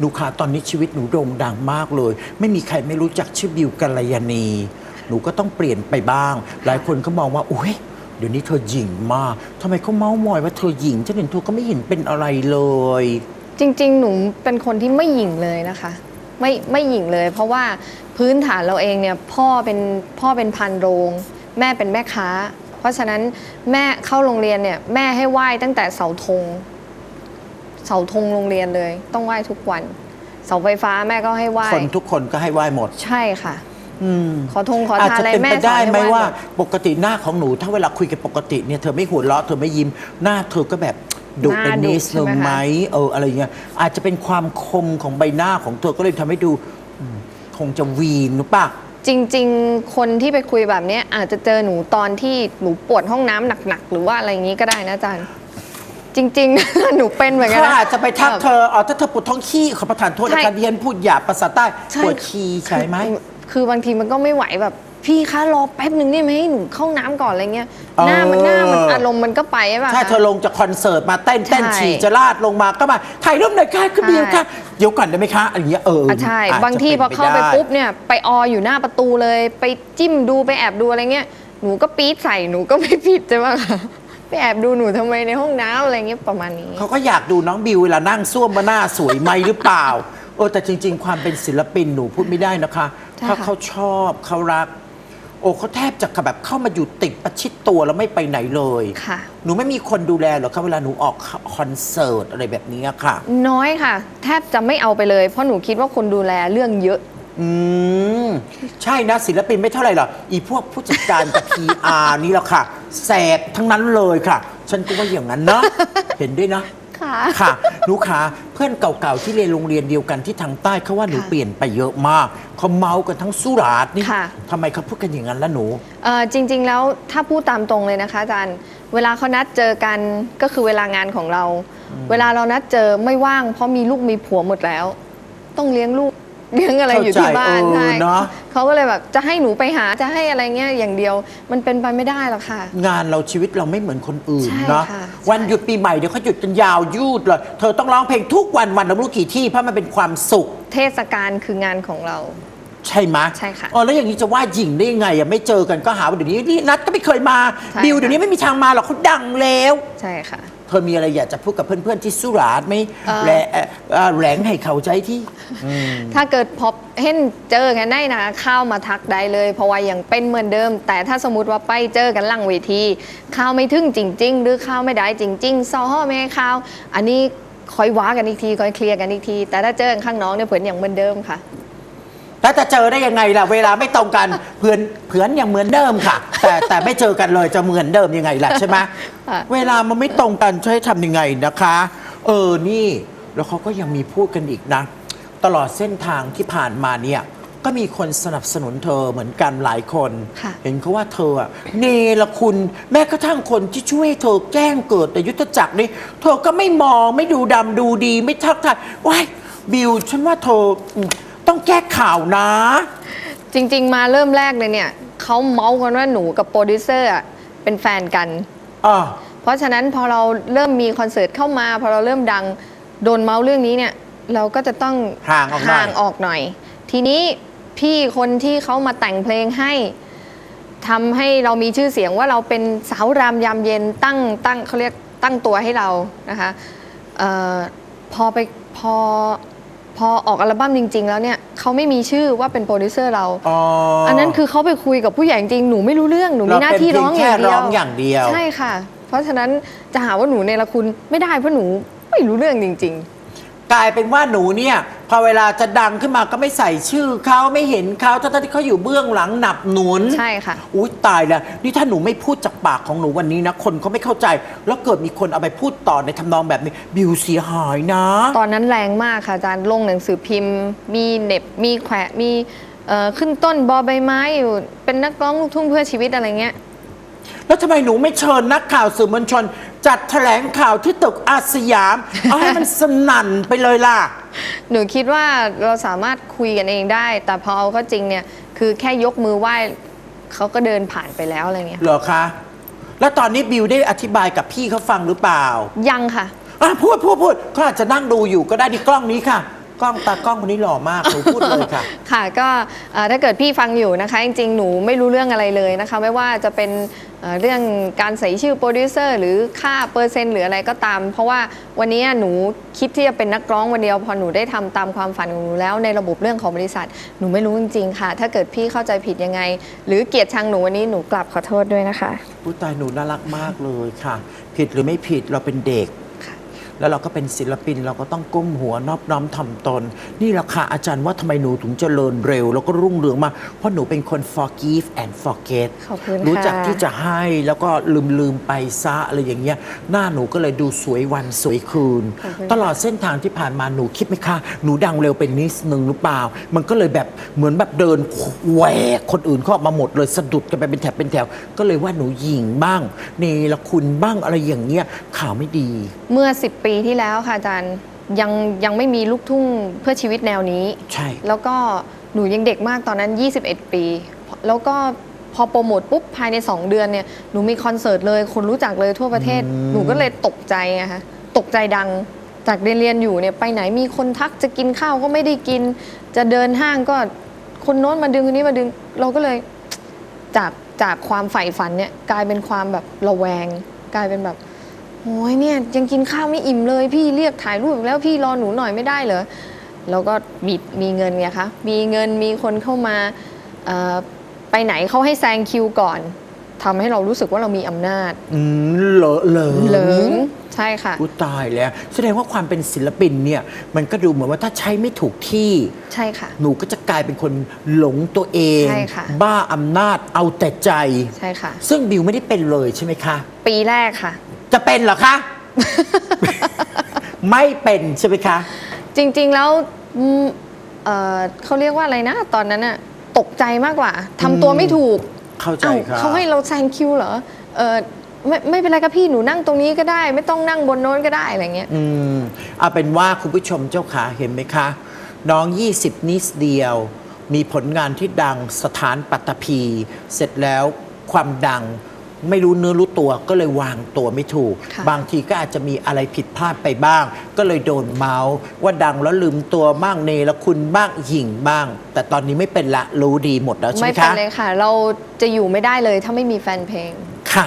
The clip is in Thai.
หนูคะตอนนี้ชีวิตหนูโด่งดังมากเลย ไม่มีใครไม่รู้จักชื่อบิวกัลยาณี หนูก็ต้องเปลี่ยนไปบ้าง หลายคนก็มองว่าอุ้ยเดี๋ยวนี้เธอหญิงมากทำไมเขาเมาส์มอยว่าเธอหญิงฉันเห็นเธอก็ไม่เห็นเป็นอะไรเลย จริงๆ หนูเป็นคนที่ไม่หยิ่งเลยนะคะ ไม่ไม่หยิ่งเลย เพราะว่าพื้นฐานเราเองเนี่ยพ่อเป็นพ่อเป็นพันโรง แม่เป็นแม่ค้า เพราะฉะนั้นแม่เข้าโรงเรียนเนี่ยแม่ให้ไหว้ตั้งแต่เสาธง เสาธงโรงเรียนเลย ต้องไหว้ทุกวัน เสาไฟฟ้าแม่ก็ให้ไหว้คนทุกคนก็ให้ไหว้หมด ใช่ค่ะอืมขอธงขออาจทานจะอะไรเป็นแม่ไปสอได้นให้ไหมไหว้ว่าหมดปกติหน้าของหนู ถ้าเวลาคุยกันปกติเนี่ยเธอไม่หัวเราะเธอไม่ยิ้มหน้าเธอก็แบบดุหน้าเป็นดุนิดใช่นึงไหมคะไหมเอออะไรเงี้ยอาจจะเป็นความคมของใบหน้าของเธอก็เลยทำให้ดูอืมคงจะวีนหรือเปล่าจริง ๆ คนที่ไปคุยแบบเนี้ยอาจจะเจอหนูตอนที่หนูปวดห้องน้ำหนักๆหรือว่าอะไรอย่างนี้ก็ได้นะอาจารย์ จริง ๆ หนูเป็นเหมือนกันเขานะ อาจจะไปทักเธออ๋อถ้าเธอปวดท้องขี้ขอประทานโทษใช่นะคะเรียนพูดหยาบภาษาใต้ใช่ปวดขี้ใช่ไหม คือคือบางทีมันก็ไม่ไหวแบบพี่คะรอแป๊บหนึ่งได้ไหมให้หนูเข้าน้ำก่อนอะไรเงี้ยเออ หน้ามันหน้ามันอารมณ์มันก็ไปใช่ป่ะถ้าคะเธอลงจากคอนเสิร์ตมาเต้นเต้นใช่ฉี่จะลาดลงมาก็มาถ่ายรูปหน่อยค่ะคุณใช่ บิวค่ะเดี๋ยวก่อนได้ไหมคะอะไรอย่างเงี้ยเอออะใช่อจจะบางทีพอเข้าไปนด้ ปุ๊บเนี่ยไปอออยู่หน้าประตูเลย ไปจิ้มดูไปแอบดูอะไรเงี้ยหนูก็ปี๊ดใส่หนูก็ไม่ผิดใช่ป่ะคะไป แอบดูหนูทำไมในห้องน้ำอะไรเงี้ยประมาณนี้ เขาก็อยากดูน้องบิวเวลานั่งซ่วมว่าหน้าสวยไหมหรือเปล่า เออแต่จริง ๆ ความเป็นศิลปินหนูพูดไม่ได้นะคะ ใช่ถ้าค่ะเขาชอบเขารัก โอ้เขาแทบจะแบบเข้ามาอยู่ติดประชิดตัวแล้วไม่ไปไหนเลย ค่ะ หนูไม่มีคนดูแลเหรอคะเวลาหนูออกคอนเสิร์ตอะไรแบบนี้ค่ะ น้อยค่ะ แทบจะไม่เอาไปเลย เพราะหนูคิดว่าคนดูแลเรื่องเยอะ อืม ใช่นะศิลปินไม่เท่าไหร่หรอกอีพวกผู้จัดการกับ PR นี่แหละค่ะ แสบทั้งนั้นเลยค่ะ ฉันก็ว่าอย่างนั้นเนาะเห็นด้วยนะ ค่ะ ค่ะหนูขาเพื่อนเก่าๆที่เรียนโรงเรียนเดียวกันที่ทางใต้เขาว่าหนูค่ะเปลี่ยนไปเยอะมากเขาเมากันทั้งสุราษฎร์นี่ค่ะ ทำไมเขาพูดกันอย่างนั้นล่ะหนู เอ่อจริง ๆ แล้วถ้าพูดตามตรงเลยนะคะอาจารย์ เวลาเขานัดเจอกันก็คือเวลางานของเรา เวลาเรานัดเจอไม่ว่าง เพราะมีลูกมีผัวหมดแล้ว ต้องเลี้ยงลูก เลี้ยงอะไรอยู่ที่บ้านเข้าใจเออใช่เนอะเขาก็เลยแบบจะให้หนูไปหาจะให้อะไรเงี้ยอย่างเดียว มันเป็นไปไม่ได้หรอกค่ะ งานเราชีวิตเราไม่เหมือนคนอื่นใช่เนาะค่ะวันหยุดปีใหม่เดี๋ยวเขาหยุดกันยาวยืดเลยเธอต้องร้องเพลงทุกวันวันละไม่รู้กี่ที่เพราะมันเป็นความสุข เทศกาลคืองานของเราใช่ไหมใช่ค่ะอ๋อแล้วอย่างนี้จะว่าหญิงได้ยังไงอะไม่เจอกันก็หาว่าเดี๋ยวนี้นี่นัดก็ไม่เคยมาใช่บิวค่ะเดี๋ยวนี้ไม่มีทางมาหรอกเขาดังแล้ว ใช่ค่ะ เธอมีอะไรอยากจะพูดกับเพื่อนๆที่สุราษฎร์ไหมเอ่อ แหลเอ่อเอ่อแหลงให้เขาใจที่ ถ้าเกิดพบเห็นเจอกันได้นะเข้ามาทักได้เลย เพราะว่ายังเป็นเหมือนเดิม แต่ถ้าสมมติว่าไปเจอกันหลังเวทีเข้าไม่ถึงจริง ๆ หรือเข้าไม่ได้จริง ๆซอห่อไม่ให้เข้าอันนี้คอยว้ากันอีกทีคอยเคลียร์กันอีกที แต่ถ้าเจอกันข้างน้องเนี่ยเผือนอย่างเหมือนเดิมค่ะ แล้วจะเจอได้ยังไงล่ะ เวลาไม่ตรงกันเพื่อนเพื่อนอย่างเหมือนเดิมค่ะ แต่แต่ไม่เจอกันเลยจะเหมือนเดิมยังไงล่ะใช่ไหมค่ะเวลามันไม่ตรงกันจะให้ทำยังไงนะคะ เออนี่แล้วเขาก็ยังมีพูดกันอีกนะ ตลอดเส้นทางที่ผ่านมาเนี่ยก็มีคนสนับสนุนเธอเหมือนกันหลายคนค่ะเห็นเขาว่าเธออะเนรคุณแม้กระทั่งคนที่ช่วยเธอแกล้งเกิดในยุทธจักรนี่เธอก็ไม่มองไม่ดูดำดูดีไม่ทักทายว้ายบิวฉันว่าเธออืม ต้องแก้ข่าวนะ จริง ๆ มาเริ่มแรกเลยเนี่ยเขาเมาส์กันว่าหนูกับโปรดิวเซอร์อะเป็นแฟนกัน อ่า เพราะฉะนั้นพอเราเริ่มมีคอนเสิร์ตเข้ามาพอเราเริ่มดังโดนเมาส์เรื่องนี้เนี่ย เราก็จะต้องห่างออกหน่อย ห่างออกหน่อย ทีนี้พี่คนที่เขามาแต่งเพลงให้ทำให้เรามีชื่อเสียงว่าเราเป็นสาวรามยามเย็นตั้งตั้งเขาเรียกตั้งตัวให้เรานะคะเออพอไปพอ พอออกอัลบั้มจริง ๆ แล้วเนี่ยเขาไม่มีชื่อว่าเป็นโปรดิวเซอร์เรา อ๋ออันนั้นคือเขาไปคุยกับผู้ใหญ่จริงๆหนูไม่รู้เรื่อง หนูมีหน้าที่ร้องอย่างเดียวเราเป็นเพียงแค่ร้องอย่างเดียว ใช่ค่ะ เพราะฉะนั้นจะหาว่าหนูในละคุณไม่ได้เพราะหนูไม่รู้เรื่องจริง กลายเป็นว่าหนูเนี่ยพอเวลาจะดังขึ้นมาก็ไม่ใส่ชื่อเขาไม่เห็นเขาทั้งๆที่เขาอยู่เบื้องหลังหนับหนุนใช่ค่ะ อุ้ยตายแล้วนี่ถ้าหนูไม่พูดจากปากของหนูวันนี้นะคนเขาไม่เข้าใจ แล้วเกิดมีคนเอาไปพูดต่อในทำนองแบบนี้ บิวเสียหายนะๆตอนนั้นแรงมากค่ะอาจารย์ลงหนังสือพิมพ์ มีเหน็บมีแขวะมีเอ่อขึ้นต้นบอใบไม้อยู่เป็นนักร้องลูกทุ่งเพื่อชีวิตอะไรเงี้ย แล้วทำไมหนูไม่เชิญนักข่าวสื่อมวลชน จัดแถลงข่าวที่ตึกอาสยาม เอาให้มันสนั่นไปเลยล่ะ หนูคิดว่าเราสามารถคุยกันเองได้ แต่พอเอาเข้าจริงเนี่ย คือแค่ยกมือไหว้เขาก็เดินผ่านไปแล้วอะไรเงี้ยเหรอคะ แล้วตอนนี้บิวได้อธิบายกับพี่เขาฟังหรือเปล่ายังค่ะ อะพูดพูดพูดเขาอาจจะนั่งดูอยู่ก็ได้ดีกล้องนี้ค่ะ กล้องตากล้องคนนี้หล่อมากหนูพูดเลยค่ะ ค่ะก็เอ่อถ้าเกิดพี่ฟังอยู่นะคะ จริงๆ หนูไม่รู้เรื่องอะไรเลยนะคะ ไม่ว่าจะเป็นเอ่อเรื่องการใส่ชื่อโปรดิวเซอร์หรือค่าเปอร์เซ็นต์หรืออะไรก็ตาม เพราะว่าวันนี้หนูคิดที่จะเป็นนักร้องวันเดียวพอหนูได้ทำตามความฝันของหนูแล้วในระบบเรื่องของบริษัท หนูไม่รู้จริงๆค่ะ ถ้าเกิดพี่เข้าใจผิดยังไง หรือเกลียดชังหนูวันนี้หนูกลับขอโทษด้วยนะคะ ผู้ตายหนูน่ารักมากเลยค่ะ ผิดหรือไม่ผิดเราเป็นเด็ก แล้วเราก็เป็นศิลปินเราก็ต้องก้มหัวนอบน้อมถ่อมตน นี่แหละค่ะอาจารย์ว่าทำไมหนูถึงเจริญเร็ว แล้วก็รุ่งเรืองมากเพราะหนูเป็นคน forgive and forget ขอบคุณค่ะ รู้จักที่จะให้แล้วก็ลืมลืมๆไปซะอะไรอย่างเงี้ยหน้าหนูก็เลยดูสวยวันสวยคืน ขอบคุณค่ะ ตลอดเส้นทางที่ผ่านมาหนูคิดไหมคะ หนูดังเร็วเป็นนิดนึงหรือเปล่า มันก็เลยแบบเหมือนแบบเดินแหวกคนอื่นเข้าออกมาหมดเลยสะดุดกันไปเป็นแถบเป็นแถว ก็เลยว่าหนูหญิงบ้างเนรคุณบ้างอะไรอย่างเงี้ยข่าวไม่ดี เมื่อ10ปีที่แล้วค่ะอาจารย์ยังยังไม่มีลูกทุ่งเพื่อชีวิตแนวนี้ ใช่ แล้วก็หนูยังเด็กมากตอนนั้น 21 ปี แล้วก็พอโปรโมทปุ๊บภายใน 2 เดือนเนี่ยหนูมีคอนเสิร์ตเลย คนรู้จักเลยทั่วประเทศหนูก็เลยตกใจอะคะตกใจดังจากเรียนเรียนอยู่เนี่ยไปไหนมีคนทักจะกินข้าวก็ไม่ได้กิน จะเดินห้างก็คนโน้นมาดึงคนนี้มาดึงเราก็เลย จากจากความใฝ่ฝันเนี่ยกลายเป็นความแบบระแวง กลายเป็นแบบ โอ้ยเนี่ยยังกินข้าวไม่อิ่มเลย พี่เรียกถ่ายรูปอีกแล้วพี่รอหนูหน่อยไม่ได้เหรอแล้วก็มีมีเงินไงคะมีเงินมีคนเข้ามาเอ่อไปไหนเขาให้แซงคิวก่อนทำให้เรารู้สึกว่าเรามีอำนาจอืมเหลอะเหลอเหลิงใช่ค่ะกูตายแล้ว แสดงว่าความเป็นศิลปินเนี่ย มันก็ดูเหมือนว่าถ้าใช้ไม่ถูกที่ ใช่ค่ะ หนูก็จะกลายเป็นคนหลงตัวเองใช่ค่ะบ้าอำนาจเอาแต่ใจ ใช่ค่ะ ซึ่งบิวไม่ได้เป็นเลยใช่ไหมคะ ปีแรกค่ะ จะเป็นเหรอคะ ไม่เป็นใช่ไหมคะ จริง ๆ แล้วอืมเอ่อเขาเรียกว่าอะไรนะ ตอนนั้นอะตกใจมากกว่าทำตัวไม่ถูก เข้าใจอ้าวครับ เขาให้เราแซงคิวเหรอ เออไม่ไม่เป็นไรครับพี่หนูนั่งตรงนี้ก็ได้ ไม่ต้องนั่งบนโน้นก็ได้อะไรเงี้ย อืมเอาเป็นว่าคุณผู้ชมเจ้าขาเห็นไหมคะ น้อง 20 นิดเดียว มีผลงานที่ดังสถานปัตตภีเสร็จแล้วความดัง ไม่รู้เนื้อรู้ตัวก็เลยวางตัวไม่ถูก ค่ะ บางทีก็อาจจะมีอะไรผิดพลาดไปบ้าง ก็เลยโดนเมาส์ว่าดังแล้วลืมตัวบ้างเนรคุณบ้างหยิ่งบ้าง แต่ตอนนี้ไม่เป็นละรู้ดีหมดแล้วใช่ไหไม่มเป็นคะเลยค่ะ เราจะอยู่ไม่ได้เลยถ้าไม่มีแฟนเพลง ค่ะ